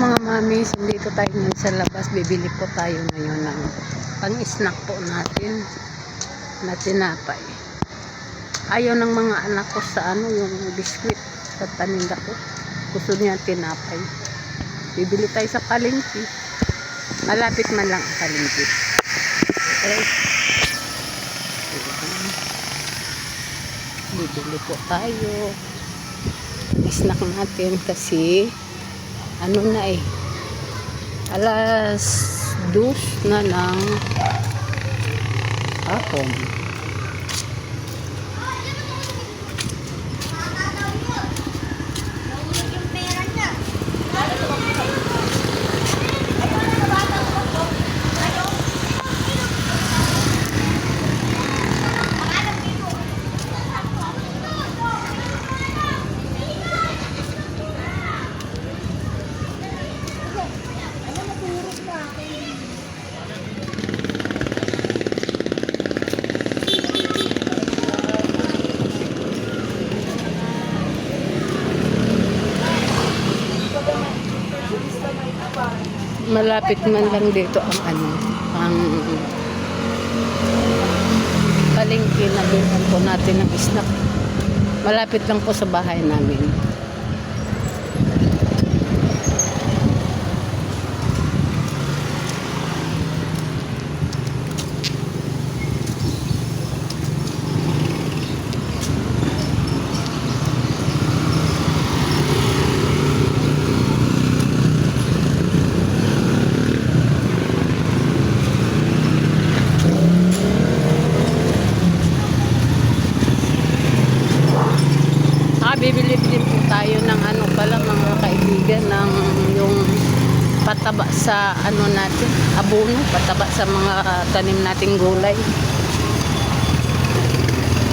mga mamis, dito tayo ngayon sa labas. Bibili po tayo ngayon ng pang-snack po natin na tinapay. Ayaw ng mga anak ko sa ano, yung biskwit sa paninda ko. Gusto niya tinapay. Bibili tayo sa palengke. Malapit man lang ang palengke. Okay. Bibili po tayo. Snack natin kasi ano na eh. Alas dos na ng hapon malapit man lang dito ang ano ang palengke na bilhan po natin ng snack malapit lang po sa bahay namin bibili din po tayo ng ano pala mga kaibigan ng yung pataba sa ano natin, abono, pataba sa mga tanim nating gulay.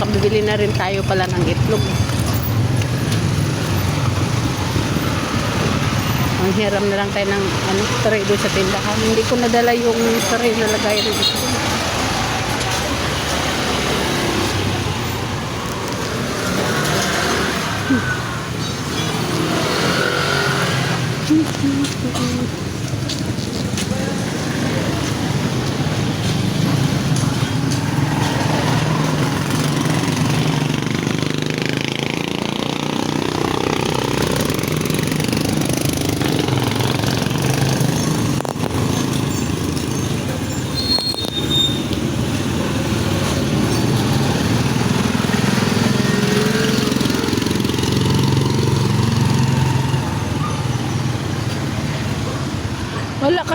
Kabibili na rin tayo pala ng itlog. Ang hiram na lang tayo ng ano, tray doon sa tindahan. Hindi ko nadala yung tray na lagay rin ito.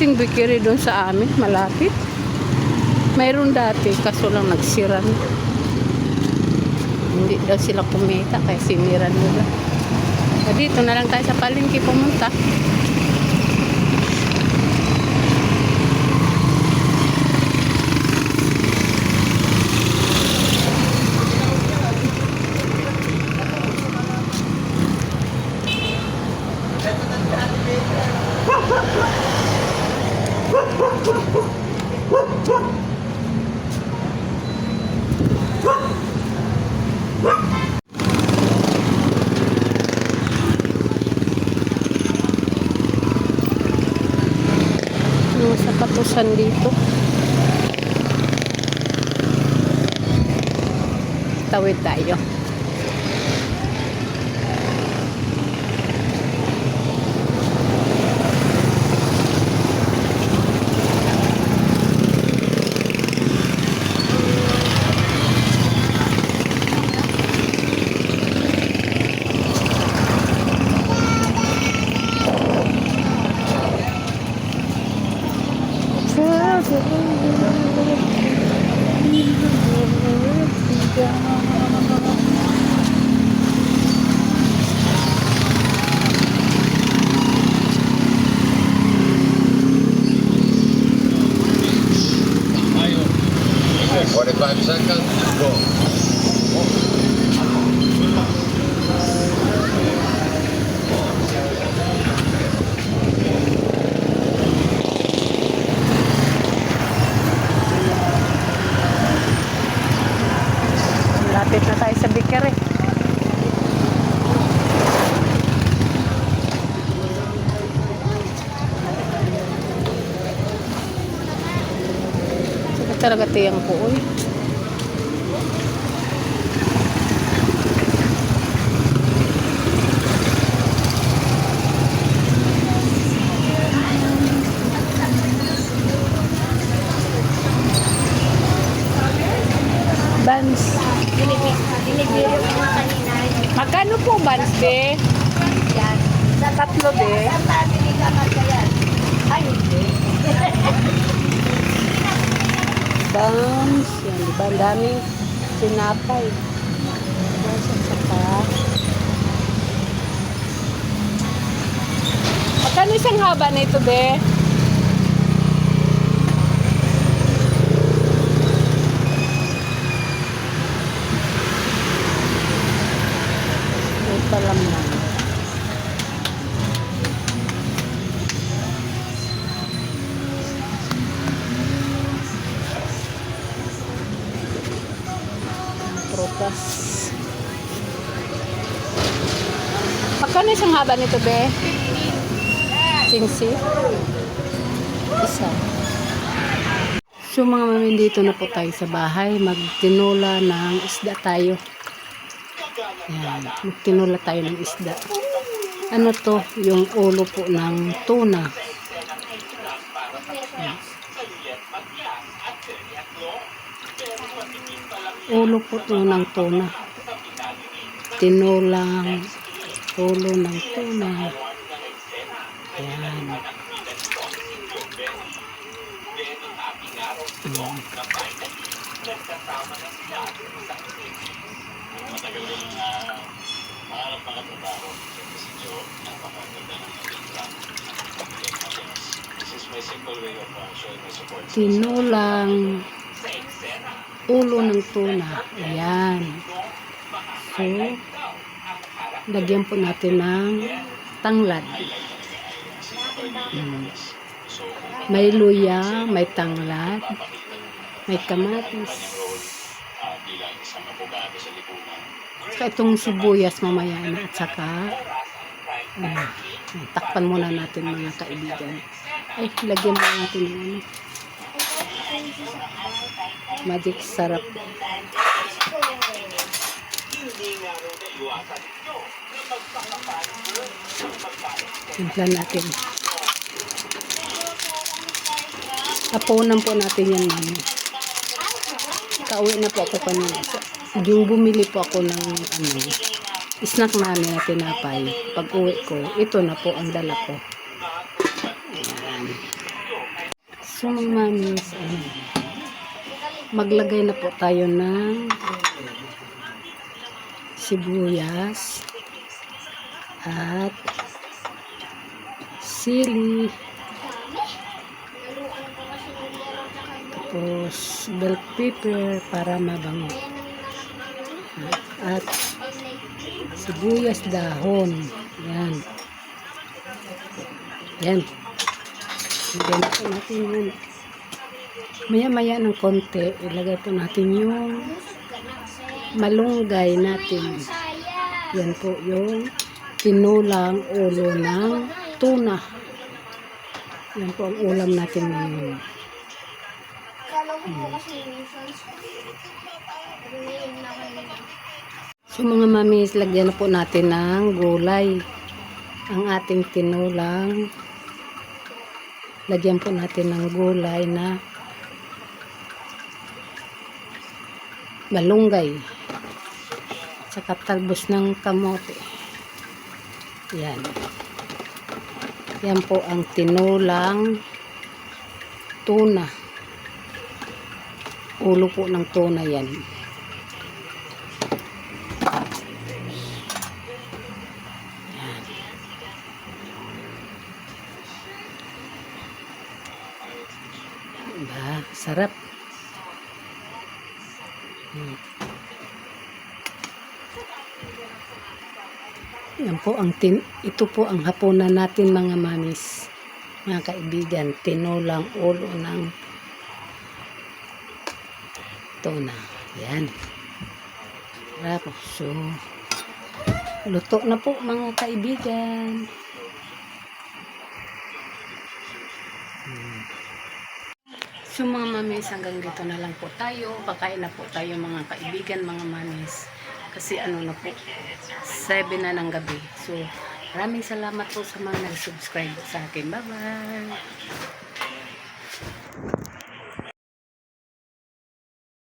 Kasing bakery doon sa amin, malapit. Mayroon dati, kaso lang nagsira na. Hindi daw sila kumita, kaya sinira nila. So, dito na lang tayo sa palengke pumunta. Yung sa katusan dito. Tawid tayo. Five seconds, go. Lapit na tayo sa biker eh. talaga tiyang ko, oy. Ba niligaman ka yan? Ay, hindi. Bans. Yan, di ba? Ang daming sinapay. Bans at saka. Magkano isang haba na ito, be? Ito lang na. Prutas. Magkano isang haba nito, be? 15? Isa. So mga mamin, dito na po tayo sa bahay. Magtinula ng isda tayo. Yan. Magtinula tayo ng isda. Ano to? Yung ulo po ng tuna. Yan. Ulo po to ng tuna. Tinulang ulo ng tuna. Yan. Mm. Tinulang ulo ng tuna. Ayan. So, lagyan po natin ng tanglad. Mm. May luya, may tanglad, may kamatis. Saka itong sibuyas mamaya na at saka mm, takpan muna natin mga kaibigan. Ay, lagyan muna natin ng ano. Magic sarap. Timplan natin. Apunan po natin yan mami. Kauwi na po ako kanina. Yung bumili po ako ng ano, snack namin na tinapay. Pag uwi ko, ito na po ang dala ko. Ayan. So mga mamis, ano, maglagay na po tayo ng sibuyas at sili. Tapos bell pepper para mabango. At sibuyas dahon. Yan. Yan. Po natin yun maya maya ng konti ilagay po natin yung malunggay natin yan po yung tinulang ulo ng tuna yan po ang ulam natin ngayon So mga mamis, lagyan na po natin ng gulay. Ang ating tinulang. Lagyan po natin ng gulay na malunggay. Saka talbos ng kamote. Yan. Yan po ang tinulang tuna. Ulo po ng tuna yan. Diba? Sarap. Yan po ang tin ito po ang hapunan natin mga mamis. Mga kaibigan, tinulang ulo ng tuna. Yan. Sarap. So, luto na po mga kaibigan. So mga mamis, hanggang dito na lang po tayo. Kakain na po tayo mga kaibigan, mga mamis. Kasi ano na po, 7 na ng gabi. So, maraming salamat po sa mga nag-subscribe sa akin. Bye-bye!